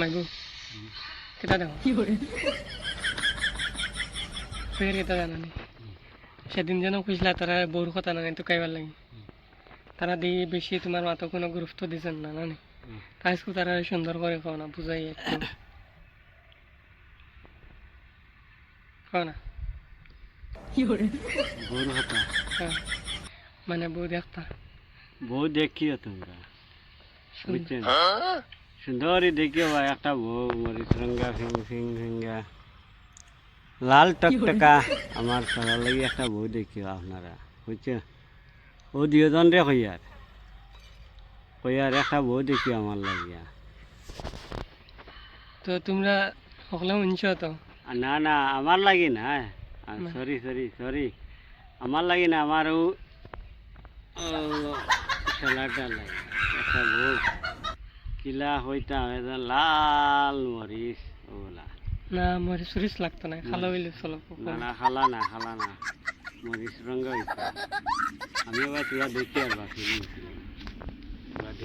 মাইবু কেটা দেখো। ফের কেটা জানো নি? সেদিন যেন খুঁজলা তারা বউর কথা না তো কাইবার লাগে। তারা দিয়ে বেশি তোমার মাথা কোনো গুরুত্ব দিচ্ছেন না নানি আজকে তারা সুন্দর করে খাও না বুঝাই একটু। খাও না। হ্যাঁ। মানে বউ দেখতা। বউ দেখিও তোমরা। বুঝছেন? সুন্দরই দেখিও ভাই একটা বউ মরিচ রঙ্গা ফিং ফিং ফিঙ্গা। লাল টকটকা আমার সবার লাগি একটা বউ দেখিও আপনারা বুঝছেন? ও দুজন রে কইয়ার কইয়ার একটা বউ দেখিও আমার লাগিয়া। তো তোমরা সকলে শুনছ তো? না না আমার লাগি না। সরি সরি সরি আমার লাগি না আমার ও খেলাটা লাগে। একটা বউ। কিলা হইতাম এটা লাল মরিচ ওলা না মরিচ সরিচ লাগতো না খালো হইলে চলো না না খালা না খালা না মরিচ রঙ হইতো আমি আবার তুলা দেখি আর বাকি